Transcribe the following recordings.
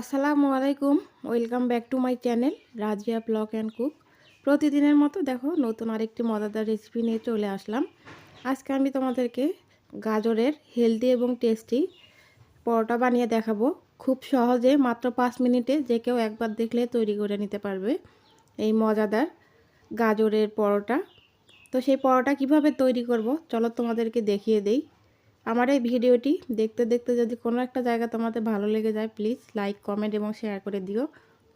আসসালামু আলাইকুম। Welcome back to my channel Razia blog and cook প্রতিদিনের মতো দেখো, নতুন আরেকটি মজাদার রেসিপি নিয়ে চলে আসলাম। আজকে আমি তোমাদেরকে গাজরের হেলদি এবং টেস্টি পরোটা বানিয়ে দেখাবো। খুব সহজে মাত্র পাঁচ মিনিটে যে কেউ একবার দেখলে তৈরি করে নিতে পারবে এই মজাদার গাজরের পরোটা। তো সেই পরোটা কীভাবে তৈরি করব, চলো তোমাদেরকে দেখিয়ে দেই। আমার এই ভিডিওটি দেখতে দেখতে যদি কোনো একটা জায়গা তোমাদের ভালো লেগে যায় প্লিজ লাইক কমেন্ট এবং শেয়ার করে দিও।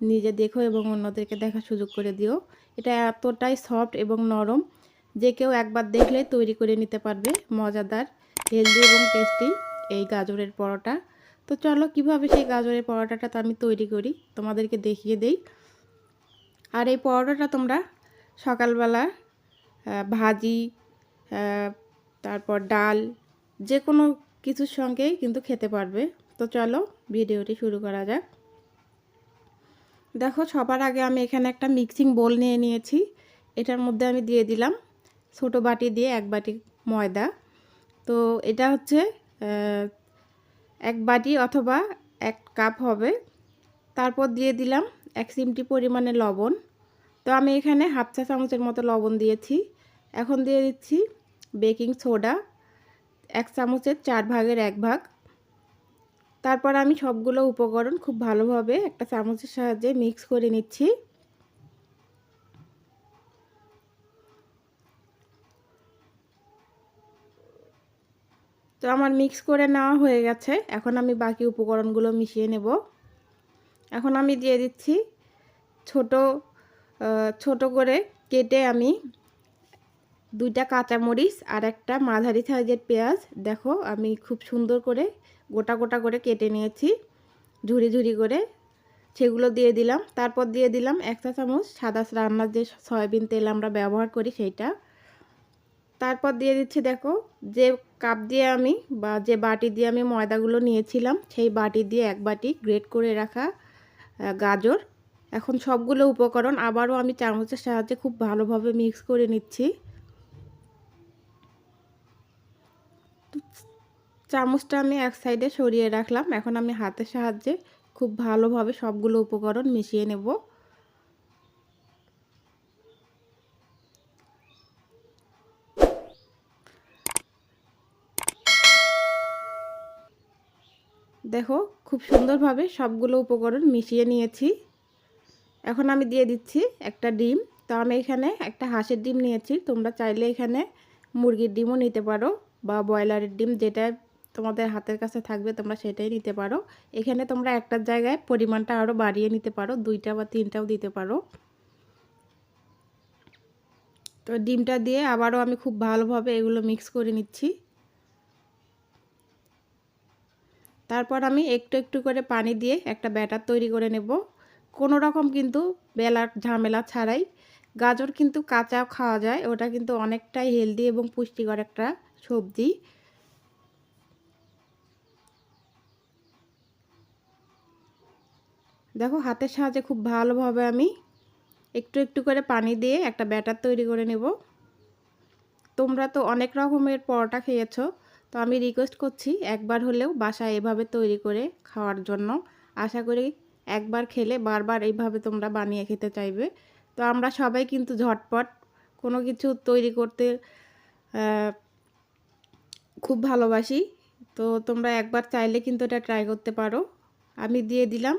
নিজে দেখো এবং অন্যদেরকে দেখার সুযোগ করে দিও। এটা এতটাই সফট এবং নরম যে কেউ একবার দেখলে তৈরি করে নিতে পারবে। মজাদার হেলদি এবং টেস্টি এই গাজরের পরোটা। তো চলো, কীভাবে সেই গাজরের পরোটাটা তো আমি তৈরি করি, তোমাদেরকে দেখিয়ে দেই। আর এই পরোটাটা তোমরা সকালবেলা ভাজি তারপর ডাল যে কোনো কিছুর সঙ্গেই কিন্তু খেতে পারবে। তো চলো ভিডিওটি শুরু করা যাক। দেখো, সবার আগে আমি এখানে একটা মিক্সিং বোল নিয়ে নিয়েছি। এটার মধ্যে আমি দিয়ে দিলাম ছোট বাটি দিয়ে এক বাটি ময়দা। তো এটা হচ্ছে এক বাটি অথবা এক কাপ হবে। তারপর দিয়ে দিলাম এক চিমটি পরিমাণে লবণ। তো আমি এখানে হাফ চা চামচের মতো লবণ দিয়েছি। এখন দিয়ে দিচ্ছি বেকিং সোডা। এক চামচের চার ভাগের এক ভাগ। তারপর আমি সবগুলো উপকরণ খুব ভালোভাবে একটা চামচের সাহায্যে মিক্স করে নিচ্ছি। তো আমার মিক্স করে নেওয়া হয়ে গেছে। এখন আমি বাকি উপকরণগুলো মিশিয়ে নেব। এখন আমি দিয়ে দিচ্ছি ছোট ছোট করে কেটে আমি দুইটা কাঁচামরিচ আর একটা মাঝারি সাইজের পেঁয়াজ। দেখো, আমি খুব সুন্দর করে গোটা গোটা করে কেটে নিয়েছি ঝুড়ি ঝুড়ি করে। সেগুলো দিয়ে দিলাম। তারপর দিয়ে দিলাম এক চা চামচ সাদা রান্নার যে সয়াবিন তেল আমরা ব্যবহার করি সেইটা। তারপর দিয়ে দিচ্ছি, দেখো, যে কাপ দিয়ে আমি বা যে বাটি দিয়ে আমি ময়দাগুলো নিয়েছিলাম, সেই বাটি দিয়ে এক বাটি গ্রেট করে রাখা গাজর। এখন সবগুলো উপকরণ আবারও আমি চামচের সাহায্যে খুব ভালোভাবে মিক্স করে নিচ্ছি। চামচটা আমি এক সাইডে সরিয়ে রাখলাম। এখন আমি হাতের সাহায্যে খুব ভালোভাবে সবগুলো উপকরণ মিশিয়ে নেব। দেখো, খুব সুন্দরভাবে সবগুলো উপকরণ মিশিয়ে নিয়েছি। এখন আমি দিয়ে দিচ্ছি একটা ডিম। তো আমি এখানে একটা হাঁসের ডিম নিয়েছি। তোমরা চাইলে এখানে মুরগির ডিমও নিতে পারো। বা ব্রয়লারের ডিম যেটা তোমাদের হাতের কাছে থাকবে, তোমরা সেটাই নিতে পারো। এখানে তোমরা একটার জায়গায় পরিমাণটা আরও বাড়িয়ে নিতে পারো, দুইটা বা তিনটাও দিতে পারো। তো ডিমটা দিয়ে আবারও আমি খুব ভালোভাবে এগুলো মিক্স করে নিচ্ছি। তারপর আমি একটু একটু করে পানি দিয়ে একটা ব্যাটার তৈরি করে নেব। কোনো রকম কিন্তু বেলার ঝামেলা ছাড়াই। গাজর কিন্তু কাঁচাও খাওয়া যায়, ওটা কিন্তু অনেকটাই হেলদি এবং পুষ্টিকর একটা সবজি। দেখো হাতের সাহায্যে খুব ভালোভাবে আমি একটু একটু করে পানি দিয়ে একটা ব্যাটার তৈরি করে নেব। তোমরা তো অনেক রকমের পরোটা খেয়েছো, তো আমি রিকোয়েস্ট করছি একবার হলেও বাসায় এভাবে তৈরি করে খাওয়ার জন্য। আশা করি একবার খেলে বারবার এইভাবে তোমরা বানিয়ে খেতে চাইবে। তো আমরা সবাই কিন্তু ঝটপট কোনো কিছু তৈরি করতে খুব ভালোবাসি। তো তোমরা একবার চাইলে কিন্তু এটা ট্রাই করতে পারো। আমি দিয়ে দিলাম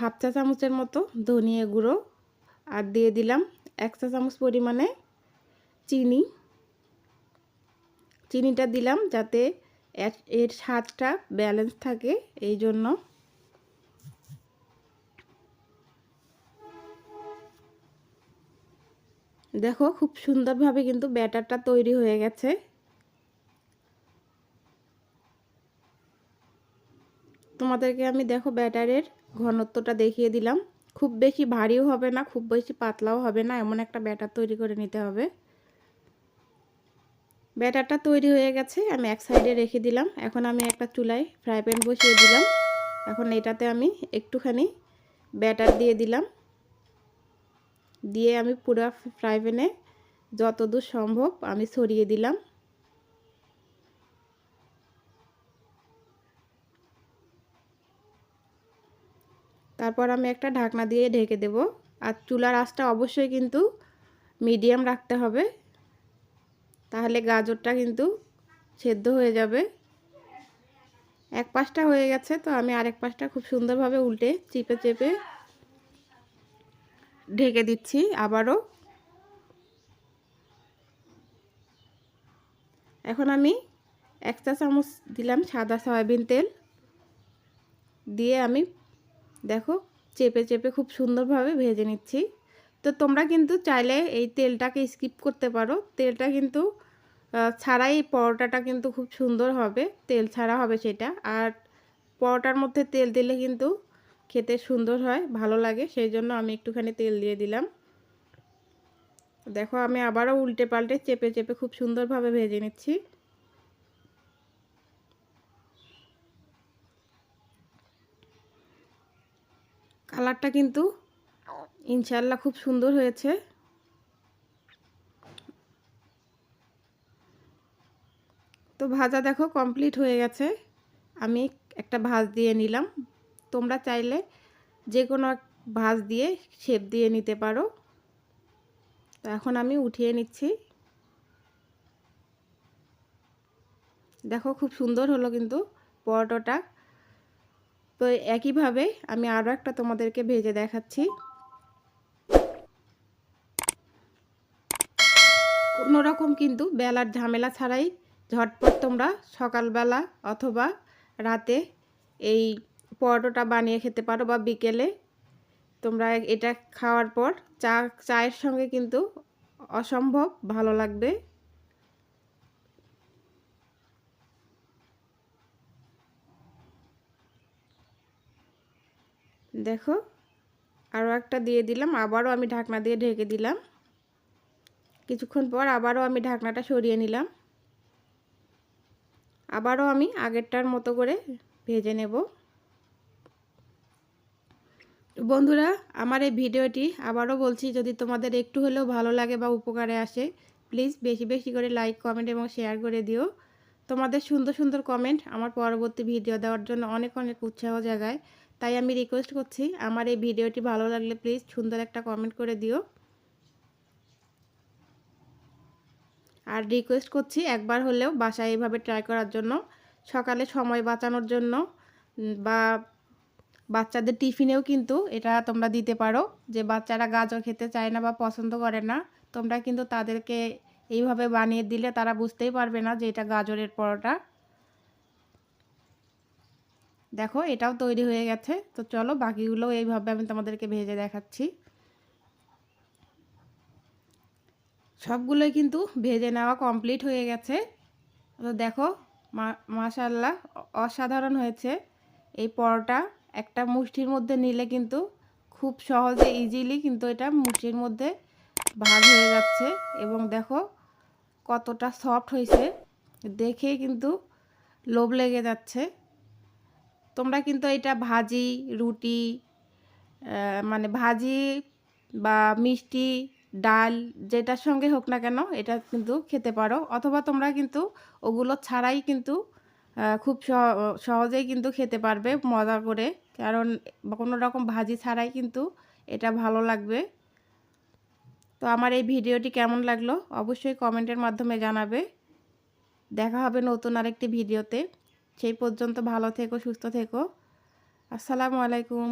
হাফ চা চামচের মতো ধনিয়া গুঁড়ো আর দিয়ে দিলাম এক চা চামচ পরিমাণে চিনি। চিনিটা দিলাম যাতে এর স্বাদটা ব্যালেন্স থাকে এই জন্য। দেখো খুব সুন্দরভাবে কিন্তু ব্যাটারটা তৈরি হয়ে গেছে। তোমাদেরকে আমি দেখো ব্যাটারের ঘনত্বটা দেখিয়ে দিলাম। খুব বেশি ভারীও হবে না, খুব বেশি পাতলাও হবে না, এমন একটা ব্যাটার তৈরি করে নিতে হবে। ব্যাটারটা তৈরি হয়ে গেছে, আমি এক সাইডে রেখে দিলাম। এখন আমি একটা চুলায় ফ্রাই প্যান বসিয়ে দিলাম। এখন এটাতে আমি একটুখানি ব্যাটার দিয়ে দিলাম। দিয়ে আমি পুরো ফ্রাই প্যানে যতদূর সম্ভব আমি ছড়িয়ে দিলাম। তারপর আমি একটা ঢাকনা দিয়ে ঢেকে দেব। আর চুলার আঁচটা অবশ্যই কিন্তু মিডিয়াম রাখতে হবে। তাহলে গাজরটা কিন্তু সেদ্ধ হয়ে যাবে। এক পাশটা হয়ে গেছে, তো আমি আরেক পাশটা খুব সুন্দরভাবে উল্টে চেপে চেপে ঢেকে দিচ্ছি আবারও। এখন আমি এক চা চামচ দিলাম সাদা সয়াবিন তেল। দিয়ে আমি দেখো, চেপে চেপে খুব সুন্দরভাবে ভেজে নিচ্ছি। তো তোমরা কিন্তু চাইলে এই তেলটাকে স্কিপ করতে পারো। তেলটা কিন্তু ছাড়াই পরোটাটা কিন্তু খুব সুন্দর হবে। তেল ছাড়া হবে সেটা। আর পরোটার মধ্যে তেল দিলে কিন্তু খেতে সুন্দর হয়, ভালো লাগে। সেই জন্য আমি একটুখানি তেল দিয়ে দিলাম। দেখো, আমি আবারও উল্টে পাল্টে চেপে চেপে খুব সুন্দরভাবে ভেজে নিচ্ছি। কালারটা কিন্তু ইনশাল্লাহ খুব সুন্দর হয়েছে। তো ভাজা দেখো কমপ্লিট হয়ে গেছে। আমি একটা ভাজ দিয়ে নিলাম। তোমরা চাইলে যে কোনো ভাজ দিয়ে শেপ দিয়ে নিতে পারো। তো এখন আমি উঠিয়ে নিচ্ছি। দেখো খুব সুন্দর হলো কিন্তু পরোটাটা। তো একইভাবে আমি আরও একটা তোমাদেরকে ভেজে দেখাচ্ছি। কোনো রকম কিন্তু বেলার ঝামেলা ছাড়াই ঝটপট তোমরা সকালবেলা অথবা রাতে এই পরোটাটা বানিয়ে খেতে পারো বা বিকেলে। তোমরা এটা খাওয়ার পর চা, চায়ের সঙ্গে কিন্তু অসম্ভব ভালো লাগবে। দেখো আরও একটা দিয়ে দিলাম, আবারও আমি ঢাকনা দিয়ে ঢেকে দিলাম। কিছুক্ষণ পর আবারও আমি ঢাকনাটা সরিয়ে নিলাম। আবারও আমি আগেরটার মতো করে ভেজে নেব। বন্ধুরা, আমার এই ভিডিওটি আবারও বলছি, যদি তোমাদের একটু হলেও ভালো লাগে বা উপকারে আসে, প্লিজ বেশি বেশি করে লাইক, কমেন্ট এবং শেয়ার করে দিও। তোমাদের সুন্দর সুন্দর কমেন্ট আমার পরবর্তী ভিডিও দেওয়ার জন্য অনেক অনেক উৎসাহ জাগায়। তাই আমি রিকোয়েস্ট করছি, আমার এই ভিডিওটি ভালো লাগলে প্লিজ সুন্দর একটা কমেন্ট করে দিও। আর রিকোয়েস্ট করছি একবার হলেও বাসায় এইভাবে ট্রাই করার জন্য, সকালে সময় বাঁচানোর জন্য বা বাচ্চাদের টিফিনেও কিন্তু এটা তোমরা দিতে পারো, যে বাচ্চারা গাজর খেতে চায় না বা পছন্দ করে না, তোমরা কিন্তু তাদেরকে এইভাবে বানিয়ে দিলে তারা বুঝতেই পারবে না যে এটা গাজরের পরোটা। দেখো, এটাও তৈরি হয়ে গেছে। তো চলো বাকিগুলো এইভাবে আমি তোমাদেরকে ভেজে দেখাচ্ছি। সবগুলোই কিন্তু ভেজে নেওয়া কমপ্লিট হয়ে গেছে। তো দেখো মাশাল্লাহ অসাধারণ হয়েছে। এই পরোটা একটা মুষ্টির মধ্যে নিলে কিন্তু খুব সহজে ইজিলি কিন্তু এটা মুষ্টির মধ্যে ভাগ হয়ে যাচ্ছে। এবং দেখো, কতটা সফট হয়েছে। দেখে কিন্তু লোভ লেগে যাচ্ছে। তোমরা কিন্তু এটা ভাজি, রুটি মানে ভাজি বা মিষ্টি, ডাল যেটার সঙ্গে হোক না কেন এটা কিন্তু খেতে পারো। অথবা তোমরা কিন্তু ওগুলো ছাড়াই কিন্তু খুব সহজেই কিন্তু খেতে পারবে মজা করে। কারণ কোনো রকম ভাজি ছাড়াই কিন্তু এটা ভালো লাগবে। তো আমার এই ভিডিওটি কেমন লাগল অবশ্যই কমেন্টের মাধ্যমে জানাবে। দেখা হবে নতুন আরেকটি ভিডিওতে। সেই পর্যন্ত ভালো থেকো সুস্থ থেকো। আসসালামু আলাইকুম।